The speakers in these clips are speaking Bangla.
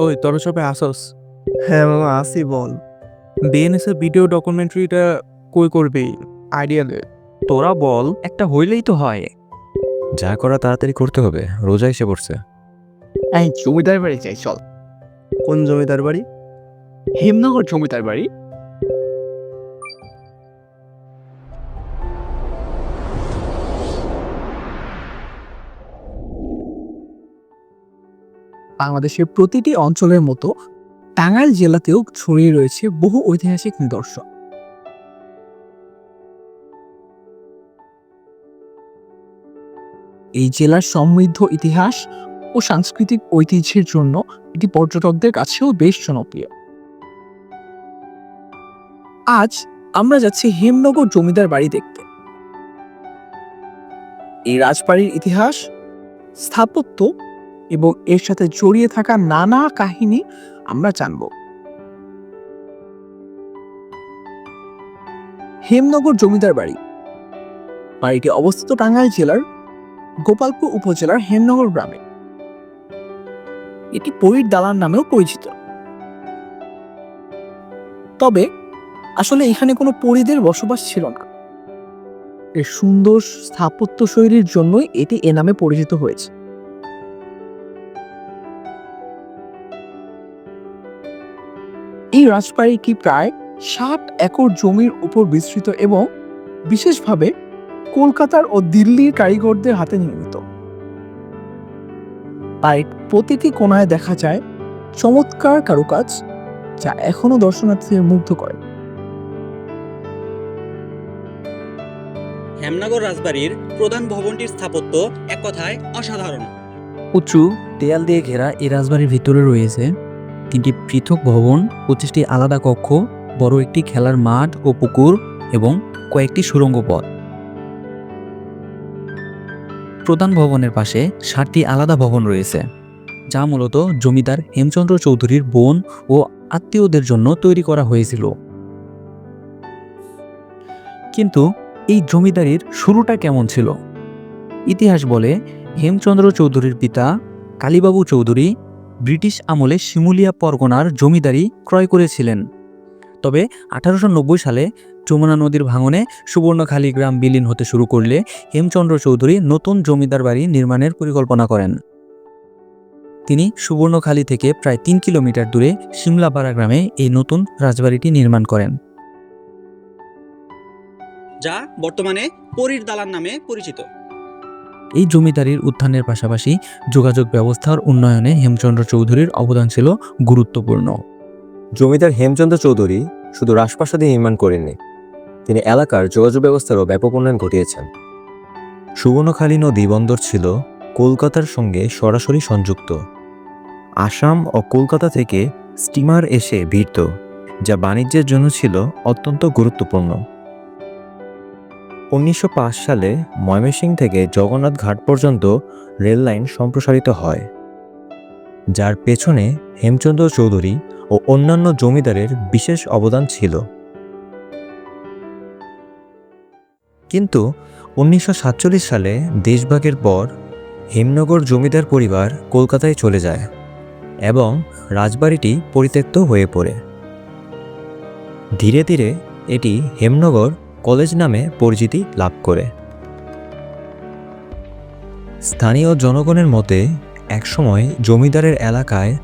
ওই তোর সবে আসস। হ্যাঁ মামা আসি বল। বিএনএস এর ভিডিও ডকুমেন্টারিটা কই করবি? আইডিয়া দে। তোরা বল একটা হইলেই তো হয়। যা করা তাড়াতাড়ি করতে হবে রোজা এসে পড়ছে। এই জমিদার বাড়ি চাই চল। কোন জমিদার বাড়ি? হিমনগর জমিদার বাড়ি। বাংলাদেশের প্রতিটি অঞ্চলের মতো টাঙ্গাইল জেলাতেও ছড়িয়ে রয়েছে বহু ঐতিহাসিক নিদর্শন। এই জেলার সমৃদ্ধ ইতিহাস ও সাংস্কৃতিক ঐতিহ্যের জন্য এটি পর্যটকদের কাছেও বেশ জনপ্রিয়। আজ আমরা যাচ্ছি হেমনগর জমিদার বাড়ি দেখতে। এই রাজবাড়ির ইতিহাস স্থাপত্য এবং এর সাথে জড়িয়ে থাকা নানা কাহিনী আমরা জানব। হেমনগর জমিদার বাড়ি। বাড়িটি অবস্থিত টাঙ্গাইল জেলার গোপালপুর উপজেলার হেমনগর গ্রামে। এটি পরীর দালান নামেও পরিচিত। তবে আসলে এখানে কোনো পরিদের বসবাস ছিল না। এর সুন্দর স্থাপত্য শৈলীর জন্যই এটি এ নামে পরিচিত হয়েছে। এই রাজবাড়িটি প্রায় ষাট একর জমির উপর বিস্তৃত এবং বিশেষভাবে কলকাতার ও দিল্লির কারিগরদের হাতে নির্মিত? বাড়ির প্রতিটি কোণায় দেখা যায় চমৎকার কারুকাজ যা এখনও দর্শনার্থীদের মুগ্ধ করে। হেমনগর রাজবাড়ির প্রধান ভবনটির স্থাপত্য এক কথায় অসাধারণ। উঁচু দেয়াল দিয়ে ঘেরা এই রাজবাড়ির ভিতরে রয়েছে তিনটি পৃথক ভবন, পঁচিশটি আলাদা কক্ষ, বড় একটি খেলার মাঠ ও পুকুর এবং কয়েকটি সুড়ঙ্গ পথ। প্রধান ভবনের পাশে ষাটটি আলাদা ভবন রয়েছে, যা মূলত জমিদার হেমচন্দ্র চৌধুরীর বোন ও আত্মীয়দের জন্য তৈরি করা হয়েছিল। কিন্তু এই জমিদারির শুরুটা কেমন ছিল? ইতিহাস বলে হেমচন্দ্র চৌধুরীর পিতা কালীবাবু চৌধুরী ব্রিটিশ আমলে শিমুলিয়া পরগনার জমিদারি ক্রয় করেছিলেন। তবে আঠারোশো নব্বই সালে যমুনা নদীর ভাঙনে সুবর্ণখালী গ্রাম বিলীন হতে শুরু করলে হেমচন্দ্র চৌধুরী নতুন জমিদার বাড়ি নির্মাণের পরিকল্পনা করেন। তিনি সুবর্ণখালী থেকে প্রায় তিন কিলোমিটার দূরে সিমলাপাড়া গ্রামে এই নতুন রাজবাড়িটি নির্মাণ করেন। যা বর্তমানে পরীর দালান নামে পরিচিত। এই জমিদারির উত্থানের পাশাপাশি যোগাযোগ ব্যবস্থার উন্নয়নে হেমচন্দ্র চৌধুরীর অবদান ছিল গুরুত্বপূর্ণ। জমিদার হেমচন্দ্র চৌধুরী শুধু রাজপ্রাসাদই নির্মাণ করেননি তিনি এলাকার যোগাযোগ ব্যবস্থারও ব্যাপক উন্নয়ন ঘটিয়েছেন। সুবর্ণখালী নদী বন্দর ছিল কলকাতার সঙ্গে সরাসরি সংযুক্ত। আসাম ও কলকাতা থেকে স্টিমার এসে ভিড়ত যা বাণিজ্যের জন্য ছিল অত্যন্ত গুরুত্বপূর্ণ। উনিশশো পাঁচ সালে ময়মনসিংহ থেকে জগন্নাথ ঘাট পর্যন্ত রেল লাইন সম্প্রসারিত হয়। যার পেছনে হেমচন্দ্র চৌধুরী ও অন্যান্য জমিদারের বিশেষ অবদান ছিল। কিন্তু উনিশশো সাতচল্লিশ সালে দেশভাগের পর হেমনগর জমিদার পরিবার কলকাতায় চলে যায় এবং রাজবাড়িটি পরিত্যক্ত হয়ে পড়ে। ধীরে ধীরে এটি হেমনগর কলেজ নামে পরিচিতি লাভ করে। স্থানীয় জনগণের মতে, একসময় জমিদারের এলাকায়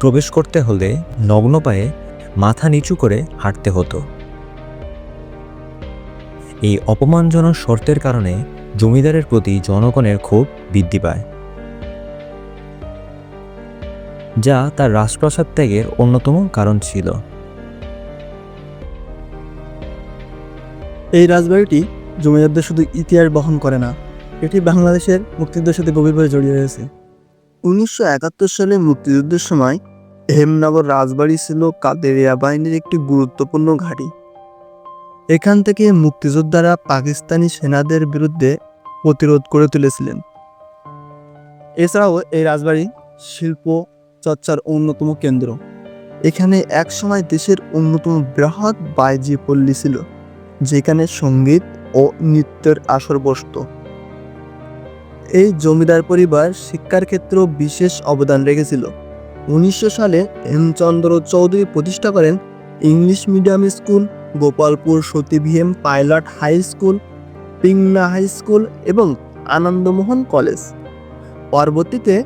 প্রবেশ করতে হলে নগ্ন পায়ে মাথা নিচু করে হাঁটতে হতো। এই অপমানজনক শর্তের কারণে জমিদারের প্রতি জনগণের ক্ষোভ বৃদ্ধি পায়। যা তার রাজপ্রাসাদ ত্যাগের অন্যতম কারণ ছিল। এই রাজবাড়িটি জমিদারদের শুধু ইতিহাস বহন করে না, এটি বাংলাদেশের মুক্তিযুদ্ধের সাথে গভীরভাবে জড়িয়ে রয়েছে। উনিশশো একাত্তর সালে মুক্তিযুদ্ধের সময় হেমনগর রাজবাড়ি ছিল কাদেরিয়া বাহিনীর একটি গুরুত্বপূর্ণ ঘাঁটি। এখান থেকে মুক্তিযোদ্ধারা পাকিস্তানি সেনাদের বিরুদ্ধে প্রতিরোধ করে তুলেছিলেন। এছাড়াও এই রাজবাড়ি শিল্প চর্চার অন্যতম কেন্দ্র। এখানে একসময় দেশের অন্যতম বৃহৎ বাইজি পল্লী ছিল। যেখানে সংগীত ও নৃত্যের আসর বসত। এই জমিদার পরিবার শিক্ষার ক্ষেত্রেও বিশেষ অবদান রেখেছিল। উনিশশো সালে হেমচন্দ্র চৌধুরী প্রতিষ্ঠা করেন English medium school, Gopalpur Sati VM pilot high school Pingna high school এবং আনন্দমোহন কলেজ। পরবর্তীতে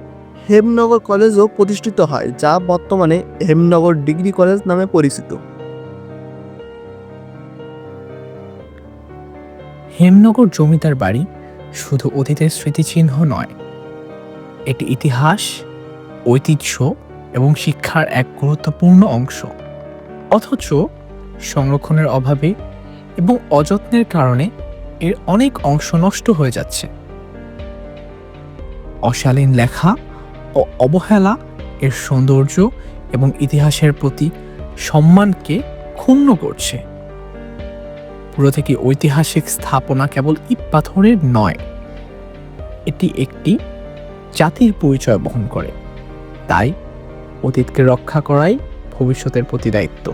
হেমনগর কলেজও প্রতিষ্ঠিত হয়, যা বর্তমানে হেমনগর ডিগ্রি কলেজ নামে পরিচিত। হেমনগর জমিদার বাড়ি শুধু অতীতের স্মৃতিচিহ্ন নয় এটি ইতিহাস, ঐতিহ্য এবং শিক্ষার এক গুরুত্বপূর্ণ অংশ। অথচ সংরক্ষণের অভাবে এবং অযত্নের কারণে এর অনেক অংশ নষ্ট হয়ে যাচ্ছে। অশালীন লেখা ও অবহেলা এর সৌন্দর্য এবং ইতিহাসের প্রতি সম্মানকে ক্ষুণ্ণ করছে। পুরো থেকে ঐতিহাসিক স্থাপনা কেবল ইট পাথরের নয়, এটি একটি জাতির পরিচয় বহন করে। তাই অতীতকে রক্ষা করাই ভবিষ্যতের প্রতি দায়িত্ব।